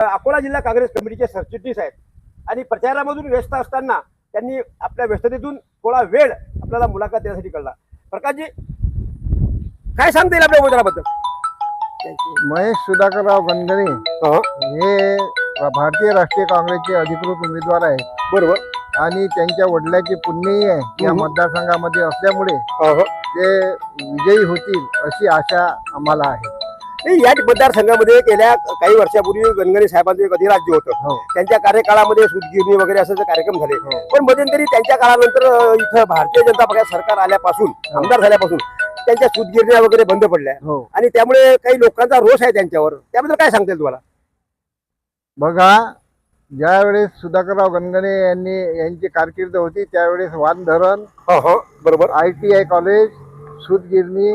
अकोला जिल्हा काँग्रेस कमिटीचे सरचिटणीस आहेत. आणि प्रचारामधून व्यस्त असताना त्यांनी आपल्या व्यस्ततेतून थोडा वेळ आपल्याला मुलाखत देण्यासाठी कळला प्रकाशजी काय सांगता येईल आपल्या उमेदवाराबद्दल? महेश सुधाकरराव गणगणे हं, भारतीय राष्ट्रीय काँग्रेसचे अधिकृत उमेदवार आहेत. बरोबर. आणि त्यांच्या वडिलांची पुण्यही आहे. या. मतदारसंघामध्ये असल्यामुळे. ते विजयी होतील अशी आशा आम्हाला आहे. नाही, या मतदारसंघामध्ये गेल्या काही वर्षापूर्वी गणगणे साहेबांचं एक अधिराज्य होतं. हो. त्यांच्या कार्यकाळामध्ये सूतगिरणी वगैरे असे कार्यक्रम झाले. हो. पण मध्यंतरी त्यांच्या काळानंतर इथं भारतीय जनता पक्षाचं सरकार आल्यापासून आमदार झाल्यापासून त्यांच्या सूतगिरण्या वगैरे बंद पडल्या. हो. आणि त्यामुळे काही लोकांचा रोष आहे त्यांच्यावर. त्याबद्दल काय सांगता तुम्हाला? बघा ज्यावेळेस सुधाकरराव गणगणे यांनी यांची कारकीर्द होती त्यावेळेस वान धरण बरोबर. आय टी आय कॉलेज सूतगिरणी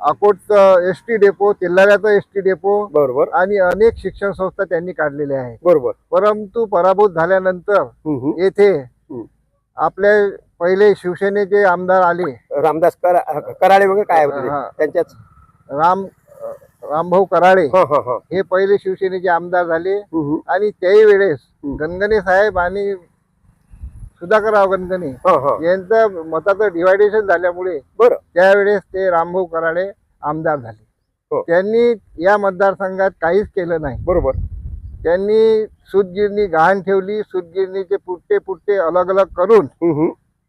अकोटचं एस टी डेपो तेल्हाऱ्याचं एस टी डेपो बरोबर आणि अनेक शिक्षण संस्था त्यांनी काढलेल्या आहेत बरोबर परंतु पराभूत झाल्यानंतर. येथे. आपले पहिले शिवसेनेचे आमदार आले रामदास करा- कराळे वगैरे काय होते ते? त्यांच्याच राम रामभाऊ कराळे हं, हं, हं. हे पहिले शिवसेनेचे आमदार झाले हम्म, हम्म. आणि त्याही वेळेस. गणगणे साहेब आणि हं, हं. यांचं मताचं डिवायडेशन झाल्यामुळे बरं त्यावेळेस ते रामभाऊ कराळे आमदार झाले हो. त्यांनी या मतदारसंघात काहीच केलं नाही बरोबर त्यांनी सूतगिरणी गहाण ठेवली सूतगिरणीचे पुट्टे पुट्टे अलग अलग करून.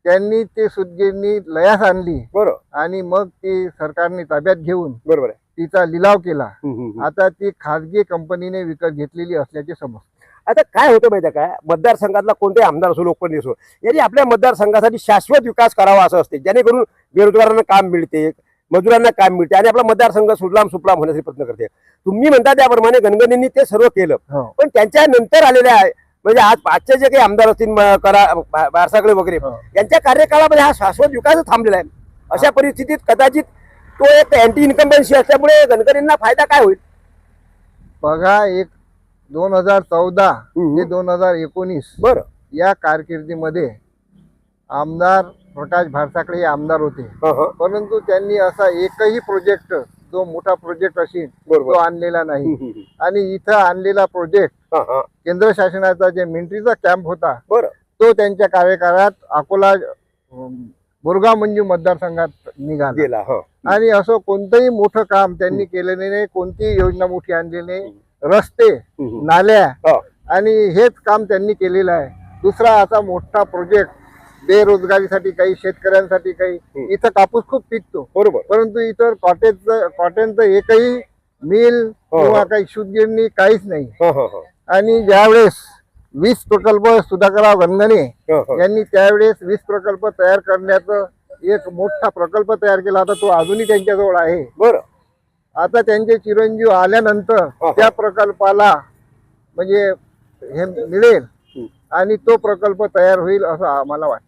त्यांनी ते सूतगिरणी लयास आणली बरं आणि मग ती सरकारने ताब्यात घेऊन बरोबर तिचा लिलाव केला. आता ती खाजगी कंपनीने विकत घेतलेली असल्याचे समजते आता काय होतं माहिती आहे काय मतदारसंघातला कोणतेही आमदार असो लोकप्रतिनिधी असो यांनी आपल्या मतदारसंघासाठी शाश्वत विकास करावा असं असते. जेणेकरून बेरोजगारांना काम मिळते मजुरांना काम मिळते आणि आपला मतदारसंघ सुजलाम सुफलाम होण्यासाठी प्रयत्न करते. तुम्ही म्हणता त्याप्रमाणे गणगणींनी ते सर्व केलं. हो. पण त्यांच्या नंतर आलेल्या आहे म्हणजे आज आजचे जे काही आमदार असतील करा बा- बारसागळे वगैरे हो. यांच्या कार्यकाळामध्ये हा शाश्वत विकास थांबलेला आहे. अशा परिस्थितीत कदाचित तो एक अँटी इन्कम्बन्सी असल्यामुळे गणकरींना फायदा काय होईल? बघा एक दोन हजार चौदा. ते दोन हजार एकोणीस बरं. या कारकिर्दीमध्ये आमदार प्रकाश भारसाकडे हे आमदार होते. परंतु त्यांनी असा एकही प्रोजेक्ट जो मोठा प्रोजेक्ट असेल तो आणलेला नाही. आणि इथं आणलेला प्रोजेक्ट. केंद्र शासनाचा जे मिलिटरीचा कॅम्प होता बरं. तो त्यांच्या कार्यकाळात अकोला बोरगाव मंजू मतदारसंघात निघाला. हं. आणि असं कोणतंही मोठं काम त्यांनी केलेलं नाही कोणतीही योजना मोठी आणलेली नाही. रस्ते. नाल्या. आणि हेच काम त्यांनी केलेलं आहे दुसरा असा मोठा प्रोजेक्ट बेरोजगारीसाठी काही शेतकऱ्यांसाठी काही. इथं कापूस खूप पिकतो बरोबर परंतु इतर कॉटेजचं कॉटनचं एकही मिल किंवा. काही शुद्धगिरणी काहीच नाही. आणि ज्यावेळेस वीस प्रकल्प सुधाकरराव गणगणे हं. यांनी त्यावेळेस वीस प्रकल्प तयार करण्याचं एक मोठा प्रकल्प तयार केला होता तो अजूनही त्यांच्याजवळ आहे बरं आता त्यांचे चिरंजीव आल्यानंतर. त्या प्रकल्पाला म्हणजे हे मिळेल आणि तो प्रकल्प तयार होईल असं आम्हाला वाटतं.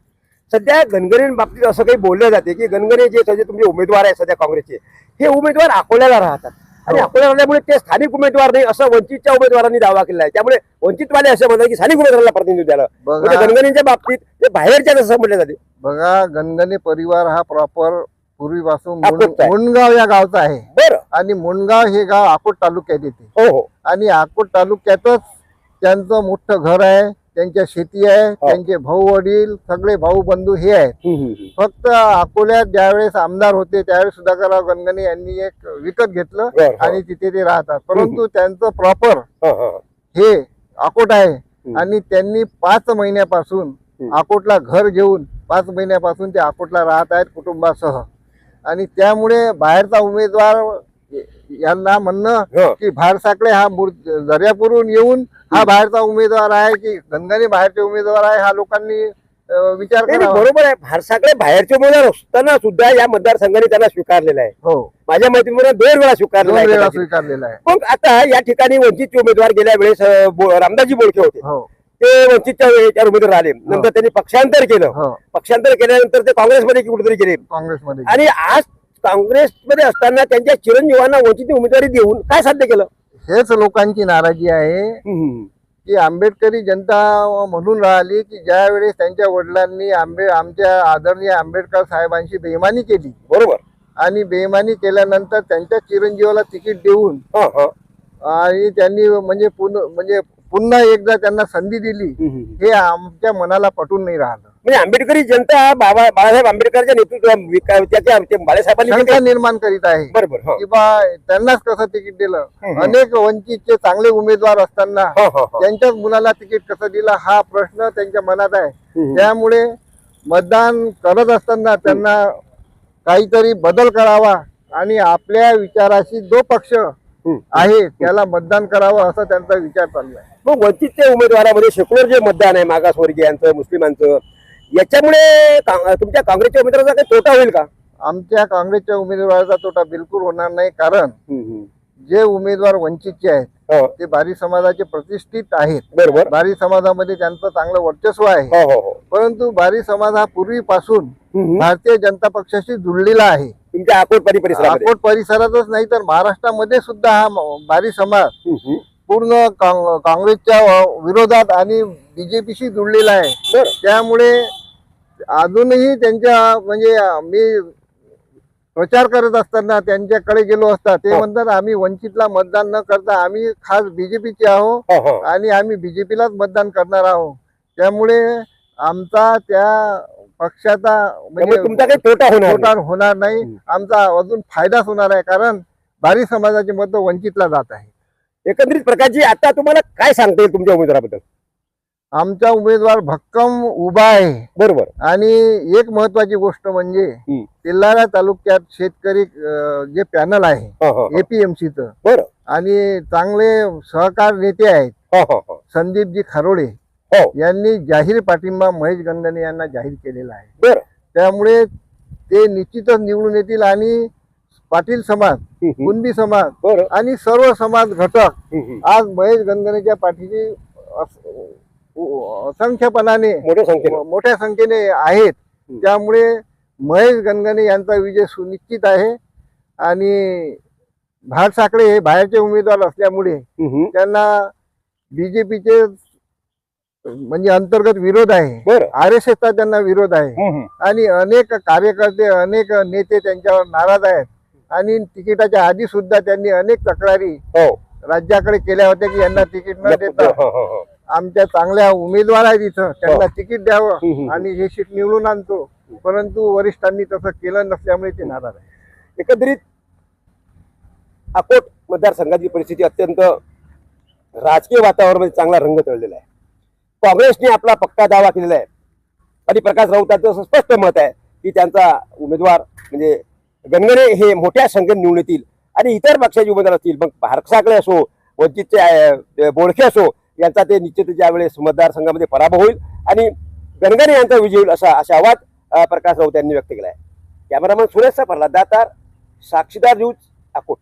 सध्या गणगणे बाबतीत असं काही बोललं जाते की गणगणे जे सध्या तुमचे उमेदवार आहेत सध्या काँग्रेसचे हे उमेदवार अकोल्याला राहतात. आणि हो. अकोल्याला राहिल्यामुळे ते स्थानिक उमेदवार नाही असं वंचितच्या उमेदवारांनी दावा केला आहे. त्यामुळे वंचितवाले असं म्हणतात की स्थानिक उमेदवाराला प्रतिनिधी द्यायला. म्हणजे बघा गणगणीच्या बाबतीत ते बाहेरच्या असं म्हटलं जाते. बघा गणगणे परिवार हा प्रॉपर पूर्वीपासून आहे. मुंडगाव या गावचा आहे. बरं. आणि मुंडगाव हे गाव अकोट तालुक्यात येते. हो हो. आणि अकोट तालुक्यातच त्यांचं मोठं घर आहे त्यांच्या शेती आहे त्यांचे भाऊ वडील सगळे भाऊ बंधू हे आहेत. हम्म, हम्म, हम्म. फक्त अकोल्यात ज्यावेळेस आमदार होते त्यावेळेस सुधाकरराव गणगणे यांनी एक विकत घेतलं बरं, हो. आणि तिथे ते राहतात. परंतु त्यांचं प्रॉपर हं, हं. हे अकोट आहे. आणि त्यांनी पाच महिन्यापासून. अकोटला घर घेऊन पाच महिन्यापासून ते अकोटला राहत आहेत कुटुंबासह. आणि त्यामुळे बाहेरचा उमेदवार यांना म्हणणं हं. की भारसाकडे हा मूर- दर्यापूरहून येऊन हा बाहेरचा उमेदवार आहे की गंगाने बाहेरचे उमेदवार आहे हा लोकांनी विचार बरोबर आहे. भारसाकडे बाहेरचे उमेदवार असताना सुद्धा या मतदारसंघाने त्यांना स्वीकारलेला आहे. हो. माझ्या माहितीमुळे दोन वेळा स्वीकारलेला आहे. स्वीकारलेला आहे. मग आता या ठिकाणी वंचितचे उमेदवार गेल्या वेळेस रामदासजी बोळके होते. हो. ते वंचितच्या याच्यावर उमेदवार आले नंतर त्यांनी पक्षांतर केलं. हो. पक्षांतर केल्यानंतर ते काँग्रेसमध्ये कुठेतरी गेले. काँग्रेसमध्ये आणि आज काँग्रेसमध्ये असताना त्यांच्या चिरंजीवांना वंचित उमेदवारी देऊन काय साध्य केलं? हेच लोकांची नाराजी आहे की आंबेडकरी जनता म्हणून राहिली की ज्या वेळेस त्यांच्या वडिलांनी आंबे आमच्या आदरणीय आंबेडकर साहेबांशी बेईमानी केली. बरोबर. आणि बेईमानी केल्यानंतर त्यांच्या चिरंजीवाला तिकीट देऊन. आणि त्यांनी म्हणजे पुन्हा म्हणजे पुन्हा एकदा त्यांना संधी दिली. हे आमच्या मनाला पटून नाही राहिलं म्हणजे आंबेडकरी जनता बाबा बाळासाहेब आंबेडकरच्या नेतृत्व बाळासाहेबांनी निर्माण करीत आहे बरोबर हो की बा त्यांनाच कसं तिकीट दिलं. अनेक वंचितचे चांगले उमेदवार असताना हो, हो. त्यांच्याच मुलाला तिकीट कसं दिलं हा प्रश्न त्यांच्या मनात आहे. त्यामुळे मतदान करत असताना त्यांना काहीतरी बदल करावा आणि आपल्या विचाराशी जो पक्ष. आहे त्याला मतदान करावं असा त्यांचा विचार चाललाय मग वंचितच्या उमेदवारामध्ये शेकडो जे मतदान आहे मागासवर्गीयांचं मुस्लिमांचं याच्यामुळे तुमच्या काँग्रेसच्या उमेदवाराचा काही तोटा होईल का? आमच्या काँग्रेसच्या उमेदवाराचा तोटा बिलकुल होणार नाही कारण जे उमेदवार वंचितचे आहेत हो, ते बारी समाजाचे प्रतिष्ठित आहेत. बरोबर. बारी समाजामध्ये त्यांचं चांगलं वर्चस्व आहे. हो हो परंतु बारी समाज हा पूर्वीपासून. भारतीय जनता पक्षाशी जुळलेला आहे. तुमच्या अकोट परिसरातच नाही तर महाराष्ट्रामध्ये सुद्धा हा बारी समाज. पूर्ण काँग्रेसच्या विरोधात आणि बीजेपीशी जुळलेला आहे. त्यामुळे अजूनही त्यांच्या म्हणजे मी प्रचार करत असताना त्यांच्याकडे गेलो असता ते हो. म्हणतात आम्ही वंचितला मतदान न करता आम्ही खास बीजेपीचे आहोत हो हो. आणि आम्ही बीजेपीलाच मतदान करणार आहोत. त्यामुळे आमचा त्या पक्षाचा म्हणजे तुमचा काही तोटा होणार होणार नाही. आमचा अजून फायदाच होणार आहे कारण बारी समाजाचे मत वंचितला जात आहे एकंदरीत प्रकारची आता तुम्हाला काय सांगता येईल तुमच्या उमेदवाराबद्दल? आमचा उमेदवार भक्कम उभा आहे. बरोबर. आणि एक महत्वाची गोष्ट म्हणजे हम्म. तेलारा तालुक्यात शेतकरी अं, जे पॅनल आहे हो, हो, हो. एपीएमसीचं बरं. आणि चांगले सहकार नेते आहेत हो हो हो. संदीपजी खरोडे हो. यांनी जाहीर पाठिंबा महेश गंगणे यांना जाहीर केलेला आहे. बरं. त्यामुळे ते निश्चितच निवडून येतील आणि पाटील समाज. कुणबी समाज आणि सर्व समाज घटक. आज महेश गंगणेच्या पाठीशी असंख्यपणाने मोठ्या संख्येने आहेत. त्यामुळे महेश गणगणे यांचा विजय सुनिश्चित आहे आणि भाट साखळे हे बाहेरचे उमेदवार असल्यामुळे. त्यांना बीजेपीचे म्हणजे अंतर्गत विरोध आहे आर एस एसचा त्यांना विरोध आहे. आणि अनेक कार्यकर्ते अनेक नेते त्यांच्यावर नाराज आहेत आणि तिकिटाच्या आधी सुद्धा त्यांनी अनेक तक्रारी हो. राज्याकडे केल्या होत्या की यांना तिकीट न देता हो, हो, हो. आमच्या चांगल्या उमेदवार आहेत इथं त्यांना तिकीट द्यावं. आणि हे सीट निवडून आणतो. परंतु वरिष्ठांनी तसं केलं नसल्यामुळे ते नाराज आहे एकंदरीत अकोट मतदारसंघाची परिस्थिती अत्यंत राजकीय वातावरणामध्ये चांगला रंग चढलेला आहे. काँग्रेसने आपला पक्का दावा केलेला आहे. आणि प्रकाश राऊतांचं स्पष्ट मत आहे की त्यांचा उमेदवार म्हणजे गणगणे हे मोठ्या संख्येने निवडून येतील आणि इतर पक्षाचे उमेदवार असतील. मग भारसाकडे असो वंचितचे अं, बोडखे असो यांचा ते निश्चित ज्यावेळेस मतदारसंघामध्ये पराभव होईल आणि गणगणे यांचा विजय होईल असा आशावाद आवाज प्रकाश राऊत यांनी व्यक्त केला आहे कॅमेरामन सुरेश सफरला दातार साक्षीदार न्यूज अकोट.